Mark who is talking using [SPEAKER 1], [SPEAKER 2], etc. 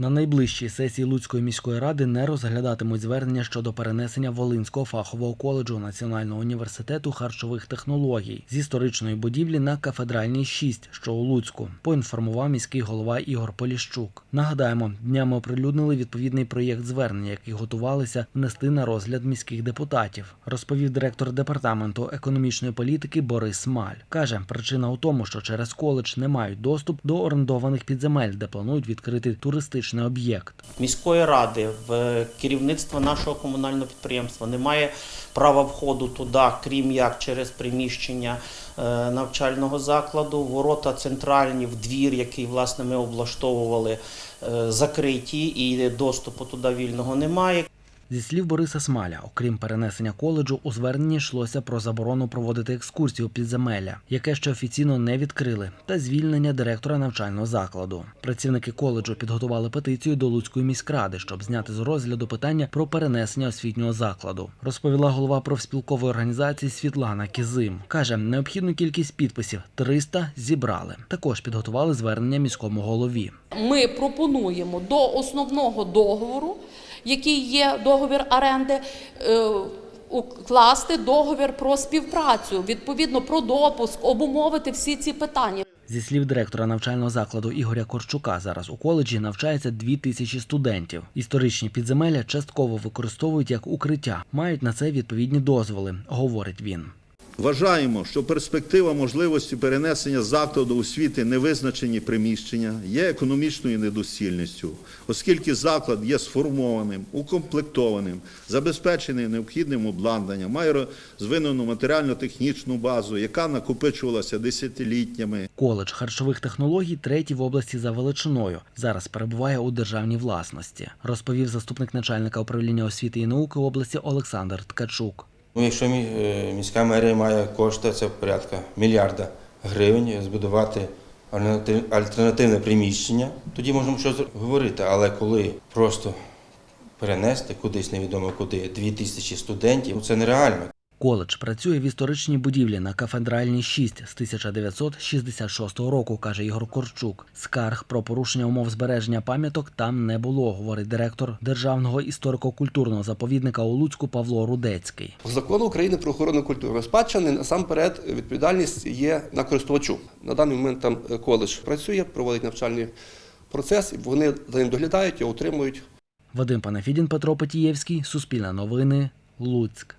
[SPEAKER 1] На найближчій сесії Луцької міської ради не розглядатимуть звернення щодо перенесення Волинського фахового коледжу Національного університету харчових технологій з історичної будівлі на кафедральній 6, що у Луцьку, поінформував міський голова Ігор Поліщук. Нагадаємо, днями оприлюднили відповідний проєкт звернення, який готувалися внести на розгляд міських депутатів, розповів директор департаменту економічної політики Борис Маль. Каже, причина у тому, що через коледж не мають доступ до орендованих підземель, де планують відкрити туристичний об'єкт.
[SPEAKER 2] міської ради, в керівництво нашого комунального підприємства немає права входу туди, крім як через приміщення е, навчального закладу. Ворота центральні в двір, який власне ми облаштовували, е, закриті, і доступу туди вільного немає.
[SPEAKER 1] Зі слів Бориса Смаля, окрім перенесення коледжу, у зверненні йшлося про заборону проводити екскурсії у підземелля, яке ще офіційно не відкрили, та звільнення директора навчального закладу. Працівники коледжу підготували петицію до Луцької міськради, щоб зняти з розгляду питання про перенесення освітнього закладу. Розповіла голова профспілкової організації Світлана Кізим. каже, необхідну кількість підписів 300 зібрали. Також підготували звернення міському голові.
[SPEAKER 3] Ми пропонуємо до основного договору, який є договір оренди, е, укласти договір про співпрацю, відповідно про допуск, обумовити всі ці питання.
[SPEAKER 1] Зі слів директора навчального закладу Ігоря Корчука, зараз у коледжі навчається дві тисячі студентів. Історичні підземелля частково використовують як укриття, мають на це відповідні дозволи, говорить він.
[SPEAKER 4] Вважаємо, що перспектива можливості перенесення закладу освіти невизначені приміщення є економічною недоцільністю, оскільки заклад є сформованим, укомплектованим, забезпечений необхідним обладнанням, має розвинену матеріально-технічну базу, яка накопичувалася десятиліттями.
[SPEAKER 1] Коледж харчових технологій третій в області за величиною. Зараз перебуває у державній власності, розповів заступник начальника управління освіти і науки області Олександр Ткачук.
[SPEAKER 5] Ну, якщо е, міська мерія має кошти, це порядка мільярда гривень, збудувати альтернати- альтернативне приміщення, тоді можемо щось говорити. Але коли просто перенести кудись невідомо куди дві тисячі студентів, ну, це нереально.
[SPEAKER 1] Коледж працює в історичній будівлі на кафедральній 6 з 1966 року, каже Ігор Корчук. Скарг про порушення умов збереження пам'яток там не було, говорить директор Державного історико-культурного заповідника у Луцьку Павло Рудецький.
[SPEAKER 6] Закону України про охорону культурної спадщини насамперед відповідальність є на користувачу. На даний момент там е, коледж працює, проводить навчальний процес, вони за ним доглядають і утримують.
[SPEAKER 1] Вадим Панафідін, Петро Петієвський, Суспільне новини, Луцьк.